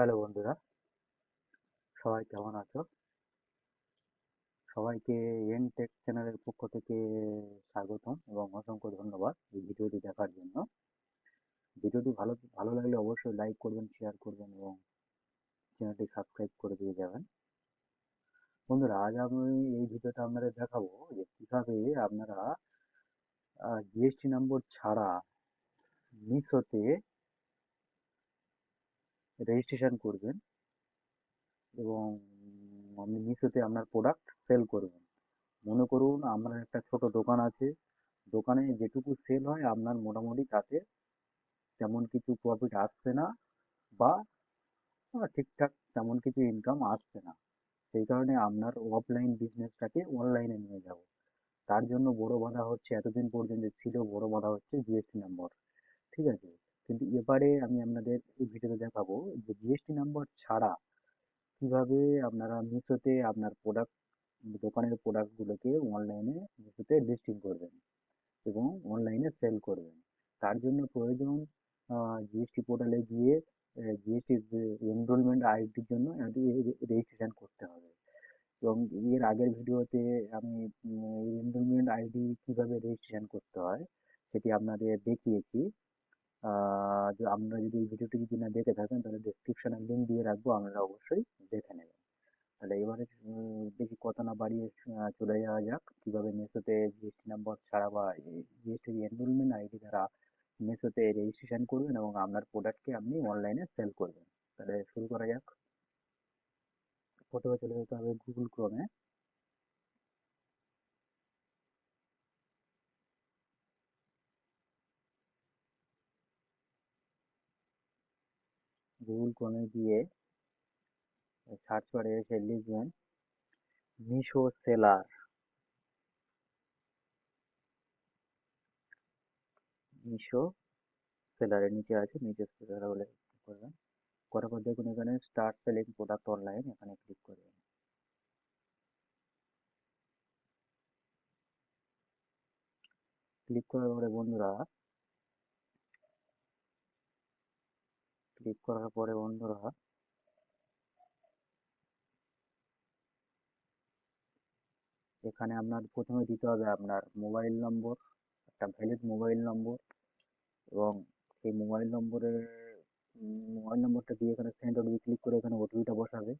Hello বন্ধুরা, সবাই কেমন আছো? সবাইকে এন টেক চ্যানেলের পক্ষ থেকে স্বাগতম এবং অসংখ্য ধন্যবাদ এই ভিডিওটি দেখার জন্য। ভিডিওটি ভালো ভালো লাগলে অবশ্যই লাইক করবেন শেয়ার করবেন এবং চ্যানেলটি সাবস্ক্রাইব করে দিয়ে যাবেন। বন্ধুরা, আজ আমি এই ভিডিওটা আপনাদের দেখাবো যে কীভাবে আপনারা জিএসটি নম্বর ছাড়া মিশোতে রেজিস্ট্রেশন করবেন এবং আপনি মিশোতে আপনার প্রোডাক্ট সেল করবেন। মনে করুন আপনার একটা ছোট দোকান আছে, দোকানে যেটুকু সেল হয় আপনার মোটামুটি তাতে তেমন কিছু প্রফিট আসছে না বা ঠিকঠাক তেমন কিছু ইনকাম আসছে না। সেই কারণে আপনার অফলাইন বিজনেসটাকে অনলাইনে নিয়ে যাব। তার জন্য বড় বাধা হচ্ছে, এতদিন পর্যন্ত ছিল বড় বাধা হচ্ছে জিএসটি নম্বর ঠিক আছে? কিন্তু এবারে আমি আপনাদের এই ভিডিওতে দেখাবো যে জিএসটি নাম্বার ছাড়া কীভাবে আপনারা মিশোতে আপনার প্রোডাক্ট দোকানের প্রোডাক্টগুলোকে অনলাইনে মিশোতে লিস্টিং করবেন এবং অনলাইনে সেল করবেন। তার জন্য প্রয়োজন জিএসটি পোর্টালে গিয়ে জিএসটি এনরোলমেন্ট আইডির জন্য রেজিস্ট্রেশন করতে হবে। এবং এর আগের ভিডিওতে আমি এনরোলমেন্ট আইডি কীভাবে রেজিস্ট্রেশন করতে হয় সেটি আপনাদের দেখিয়েছি। যে আপনারা যদি এই ভিডিওটি যদি না দেখে থাকেন, তাহলে ডেসক্রিপশনে লিঙ্ক দিয়ে রাখব, আপনারা অবশ্যই দেখে নেবেন। তাহলে এবারে বেশি কথা না বাড়িয়ে চলে যাওয়া যাক। কীভাবে মেসোতে জিএসটি নাম্বার ছাড়া বা জিএসটি এনরোলমেন্ট আইডি দ্বারা মেসোতে রেজিস্ট্রেশন করবেন এবং আপনার প্রোডাক্টকে আপনি অনলাইনে সেল করবেন। তাহলে শুরু করা যাক। প্রথমে চলে যেতে হবে গুগল ক্রোমে গুগল ক্রোমে গিয়ে সার্চ বারে এসে লিখবেন, মিশো সেলার। মিশো সেলারের নিচে আছে, নিচে সেলার বলে করবেন। করার পর দেখুন এখানে স্টার্ট সেলিং প্রোডাক্ট অনলাইন এখানে ক্লিক করবেন। ক্লিক করার পরে বন্ধুরা ক্লিক করার পরে বন্ধুরা এখানে আপনার প্রথমে দিতে হবে আপনার মোবাইল নম্বর, একটা ভ্যালিড মোবাইল নম্বর এবং সেই মোবাইল নম্বরের মোবাইল নম্বরটা দিয়ে এখানে সেন্ড ওটিপি ক্লিক করে এখানে ওটিপিটা বসাবে।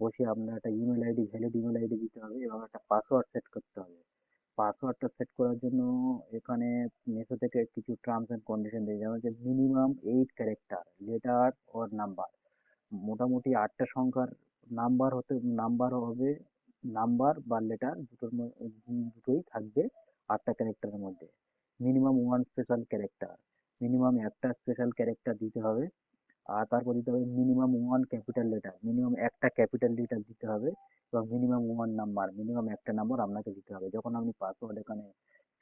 বসে আপনার একটা email ID valid email ID দিতে হবে এবং একটা পাসওয়ার্ড সেট করতে হবে। পাসওয়ার্ডটা সেট করার জন্য এখানে মেসো থেকে কিছু টার্মস অ্যান্ড কন্ডিশন দিয়ে। যেমন হচ্ছে minimum eight character letter or number মোটামুটি আটটা সংখ্যার নাম্বার হতে নাম্বার হবে নাম্বার বা লেটার দুটোর দুটোই থাকবে আটটা ক্যারেক্টারের মধ্যে। Minimum one special character minimum একটা স্পেশাল ক্যারেক্টার দিতে হবে, আর তারপর দিতে হবে minimum one capital letter minimum একটা ক্যাপিটাল লেটার দিতে হবে এবং মিনিমাম ওয়ান নাম্বার মিনিমাম একটা নাম্বার আপনাকে দিতে হবে। যখন আপনি পাসওয়ার্ড এখানে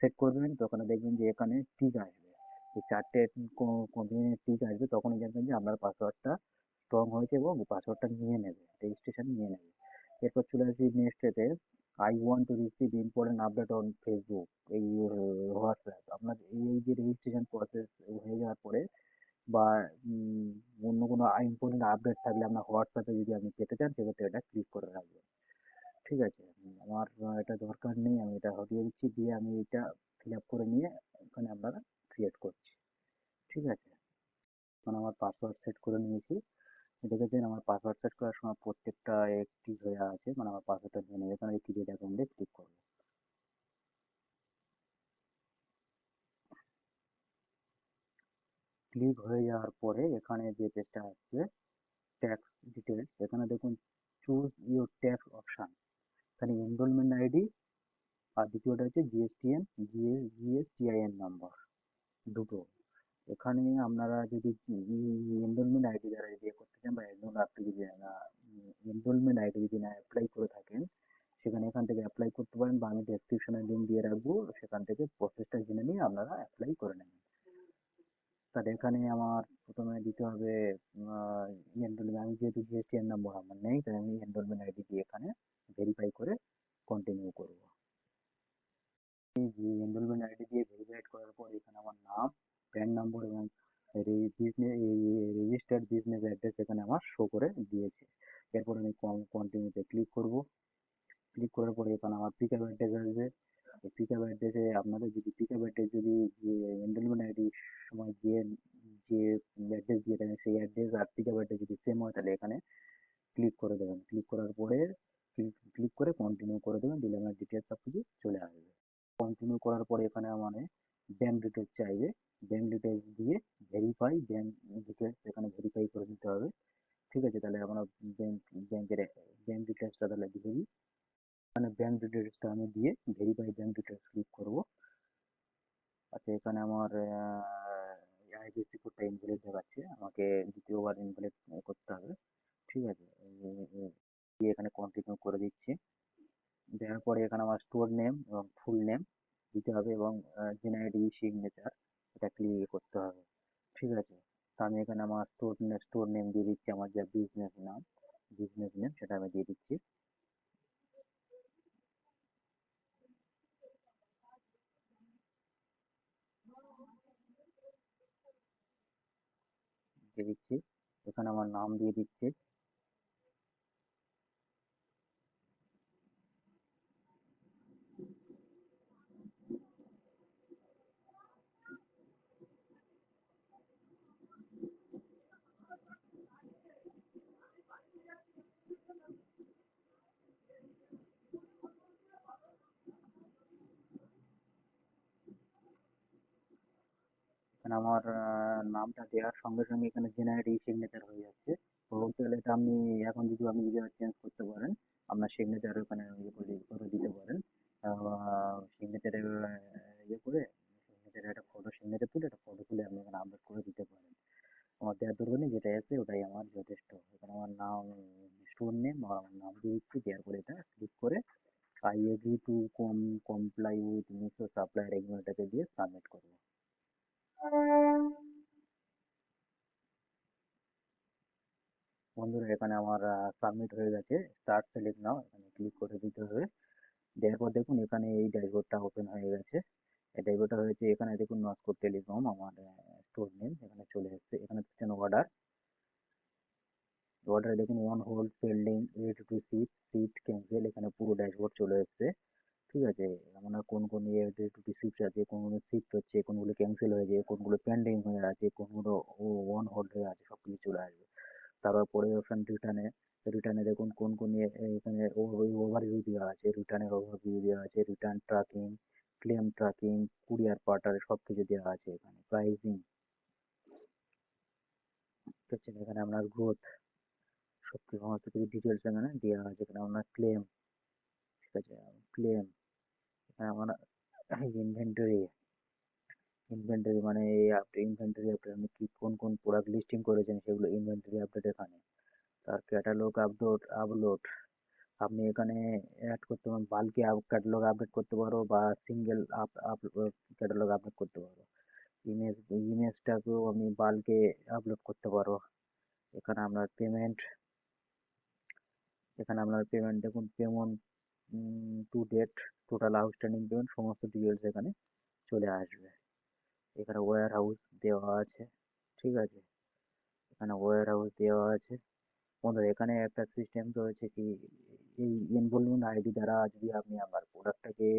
সেট করবেন, তখন দেখবেন যে এখানে টিক আসবে। এই চারটে টিক আসবে তখনই জানবেন যে আপনার পাসওয়ার্ডটা স্ট্রং হয়েছে এবং পাসওয়ার্ডটা নিয়ে নেবে রেজিস্ট্রেশন নিয়ে নেবে। এরপর চলে আসি এতে I want to receive important update on Facebook এই হোয়াটসঅ্যাপ আপনার এই যে রেজিস্ট্রেশন প্রসেস হয়ে যাওয়ার পরে বা অন্য কোনো ইম্পর্টেন্ট আপডেট থাকলে আপনার হোয়াটসঅ্যাপে যদি আপনি পেতে চান, সেক্ষেত্রে এটা ক্লিক করে রাখবেন। ঠিক আছে? আমার এটা দরকার নেই, আমি এটা হটিয়ে দিচ্ছি, দিয়ে আমি এটা ফিল আপ করে নিয়ে ওখানে আপনারা ক্রিয়েট করছি ঠিক আছে। এখন আমার পাসওয়ার্ড সেট করে নিয়েছি। দেখেছেন আমার পাসওয়ার্ড সেট করার সময় প্রত্যেকটা অ্যাক্টিভ হয়ে আছে মানে আমার পাসওয়ার্ডটা জেনে এখানে ক্রিয়েট অ্যাকাউন্টে ক্লিক করব। ক্লিক হয়ে যাওয়ার পরে এখানে যে পেজটা আসছে ট্যাক্স ডিটেলস এখানে দেখুন চুজ ইউর ট্যাক্স অপশান এখানে এনরোলমেন্ট আইডি আর দ্বিতীয়টা হচ্ছে জিএসটিএন জিএস জিএসটিআইএন নাম্বার দুটো। এখানে আপনারা যদি এনরোলমেন্ট আইডি দ্বারা যদি করতে চান বা এনরোল আপনি যদি এনরোলমেন্ট আইডি যদি না অ্যাপ্লাই করে থাকেন, সেখানে এখান থেকে অ্যাপ্লাই করতে পারেন বা আমি ডেসক্রিপশনে লিঙ্ক দিয়ে রাখব, সেখান থেকে প্রসেসটা জেনে নিয়ে আপনারা অ্যাপ্লাই করে নেবেন। তাহলে এখানে আমার প্রথমে দিতে হবে এনরোলমেন্ট আমি যেহেতু জিএসটিএন নম্বর আমার নেই তাই আমি এনরোলমেন্ট আইডি দিয়ে এখানে ভেরিফাই করে কন্টিনিউ করব এনরোলমেন্ট আইডি দিয়ে ভেরিফাইড করার পর এখানে আমার নাম প্যান নম্বর এবং রেজিস্টার্ড বিজনেস অ্যাড্রেস এখানে আমার শো করে দিয়েছে। এরপর আমি কন্টিনিউতে ক্লিক করব। ক্লিক করার পরে এখানে আমার পিক আপ অ্যাড্রেস আসবে পিক আপ অ্যাড্রেসে আপনাদের যদি পিক আপ অ্যাড্রেস যদি এনরোলমেন্ট আইডির সময় যে যে অ্যাড্রেস দিয়ে থাকেন সেই অ্যাড্রেস আর পিক আপ অ্যাড্রেস যদি সেম হয়, তাহলে এখানে ক্লিক করে দেবেন। ক্লিক করার পরে ক্লিক করে কন্টিনিউ করে দেবেন, দিলে আমার ডিটেলস সব কিছু চলে আসবে। কন্টিনিউ করার পরে এখানে মানে ব্যাঙ্ক ডিটেলস চাইবে ব্যাঙ্ক ডিটেলস দিয়ে ভেরিফাই ব্যাঙ্ক ডিটেলস এখানে ভেরিফাই করে দিতে হবে ঠিক আছে তাহলে আমরা ব্যাঙ্ক ব্যাঙ্কের ব্যাঙ্ক ডিটেলসটা তাহলে দিয়ে দিই এখানে ব্যাঙ্ক ডিটেলসটা আমি দিয়ে ভেরিফাই ব্যাঙ্ক ডিটেলস ক্লিক করব। আচ্ছা এখানে আমার আইডিএসসি কোডটা ইনভ্যালিড দেখাচ্ছে। আমাকে দ্বিতীয়বার ইনভ্যালিড করতে হবে। ঠিক আছে? দিয়ে এখানে কন্টিনিউ করে দিচ্ছি। দেওয়ার পরে এখানে আমার স্টোর নেম এবং ফুল নেম দিতে হবে এবং জেনারেটি সিগনেচার এটা ক্লিক করতে হবে। ঠিক আছে? তো আমি এখানে আমার স্টোর স্টোর নেম দিয়ে দিচ্ছি। আমার যা বিজনেস নাম। বিজনেস নেম সেটা আমি দিয়ে দিচ্ছি। দিয়ে দিচ্ছি। এখানে আমার নাম দিয়ে দিচ্ছি। এখানে আমার নামটা দেওয়ার সঙ্গে সঙ্গে এখানে জেনারেট সিগনেচার হয়ে যাচ্ছে। বলতে গেলে এটা আপনি এখন যদি আপনি যদি চেঞ্জ করতে পারেন, আপনার সিগনেচার ওখানে ইয়ে করে করে দিতে পারেন। সিগনেচারের ইয়ে করে সিগনেচারের একটা ফটো সিগনেচার তুলে একটা ফটো তুলে আপনি এখানে আপলোড করে দিতে পারেন। আমার দেওয়ার দরকার নেই যেটা আছে ওটাই আমার যথেষ্ট। এখানে আমার নাম স্টোর নেম আমার নাম দিয়ে দিচ্ছি দেওয়ার পরে এটা ক্লিক করে I agree to com comply with Meesho supplier এগ্রিমেন্টটাকে দিয়ে সাবমিট করব। বন্ধুরা, এখানে আমার সাবমিট হয়ে গেছে। স্টার্ট সেলেক্ট নাও, এখানে ক্লিক করে দিতে হবে। দেওয়ার পর দেখুন, এখানে এই ড্যাশবোর্ডটা ওপেন হয়ে গেছে। এই ড্যাশবোর্ডটা হয়েছে, এখানে দেখুন নস্কোর টেলিকম আমার স্টোর নেম এখানে চলে এসেছে। এখানে দেখছেন অর্ডার অর্ডারে দেখুন on hold pending ready to ship ship cancel এখানে পুরো ড্যাশবোর্ড চলে এসেছে। ঠিক আছে আমরা কোন কোন ইয়ে দুটি শিফট আছে কোনগুলো শিফট হচ্ছে, কোনগুলো ক্যান্সেল হয়েছে কোনগুলো পেন্ডিং হয়ে আছে, কোনগুলো ওয়ান হোল্ড হয়ে আছে সব কিছু চলে আসবে। তারপর পরে অপশন রিটার্নে রিটার্নে দেখুন কোন কোন এখানে ওভারভিউ দেওয়া আছে রিটার্নের ওভারভিউ দেওয়া আছে return tracking claim tracking courier partner সব কিছু দেওয়া আছে এখানে প্রাইসিং এখানে আপনার গ্রোথ সব কিছু সমস্ত কিছু ডিটেলস এখানে দেওয়া আছে, এখানে আপনার ক্লেম ঠিক আছে ক্লেম আমার ইনভেন্টরি ইনভেন্টরি মানে এই ইনভেন্টরি আপডেট আপনি কি কোন কোন প্রোডাক্ট লিস্টিং করেছেন সেগুলো ইনভেন্টরি আপডেট এখানে। তার ক্যাটালগ আপলোড আপলোড আপনি এখানে অ্যাড করতে পারেন বাল্কে ক্যাটালগ আপডেট করতে পারো বা সিঙ্গেল আপ ক্যাটালগ আপলোড করতে পারো। ইমেজ ইমেজটাকেও আমি বাল্কে আপলোড করতে পারো। এখানে আপনার পেমেন্ট এখানে আপনার পেমেন্ট দেখুন payment to date total outstanding payment সমস্ত ডিটেলস এখানে চলে আসবে। এখানে ওয়্যার হাউস দেওয়া আছে, ঠিক আছে? এখানে ওয়্যার হাউস দেওয়া আছে। বন্ধুরা, এখানে একটা সিস্টেম রয়েছে কি, এই এনরোলমেন্ট আইডি দ্বারা যদি আপনি আমার প্রোডাক্টটাকে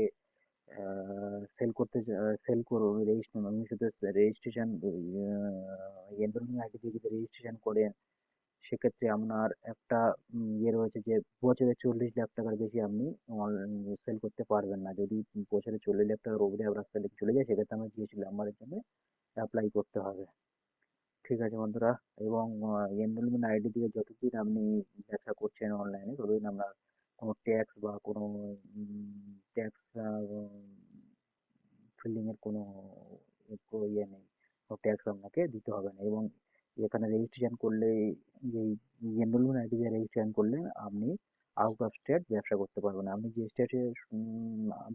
সেল করতে সেল করো রেজিস্ট্রেশন শুধু রেজিস্ট্রেশন এনরোলমেন্ট আইডি দিয়ে যদি রেজিস্ট্রেশন করেন সেক্ষেত্রে আপনার একটা ইয়ে রয়েছে যে, বছরে চল্লিশ লাখ টাকার বেশি আপনি সেল করতে পারবেন না। যদি বছরে চল্লিশ লাখ টাকার উপরে আপনার সেল চলে যায়, সেক্ষেত্রে আমার জিএসটি নাম্বারের জন্য অ্যাপ্লাই করতে হবে। ঠিক আছে বন্ধুরা? এবং এনরোলমেন্ট আইডি দিয়ে যতদিন আপনি ব্যবসা করছেন অনলাইনে ততদিন আপনার কোনো ট্যাক্স বা কোনো ট্যাক্স ফিলিংয়ের কোনো ইয়ে নেই। ট্যাক্স আপনাকে দিতে হবে না। এবং এখানে রেজিস্ট্রেশন করলে এই এনরোলমেন্ট আইডি দিয়ে রেজিস্ট্রেশন করলে আপনি আউট অফ স্টেট ব্যবসা করতে পারবেন। আপনি যে স্টেটে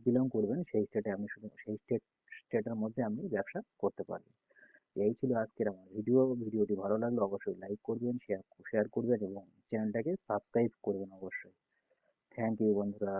বিলং করবেন, সেই স্টেটে আপনি শুধু, সেই স্টেট স্টেটের মধ্যে আপনি ব্যবসা করতে পারবেন। এই ছিল আজকের আমার ভিডিও ভিডিওটি ভালো লাগলে অবশ্যই লাইক করবেন শেয়ার শেয়ার করবেন এবং চ্যানেলটাকে সাবস্ক্রাইব করবেন অবশ্যই। থ্যাংক ইউ বন্ধুরা।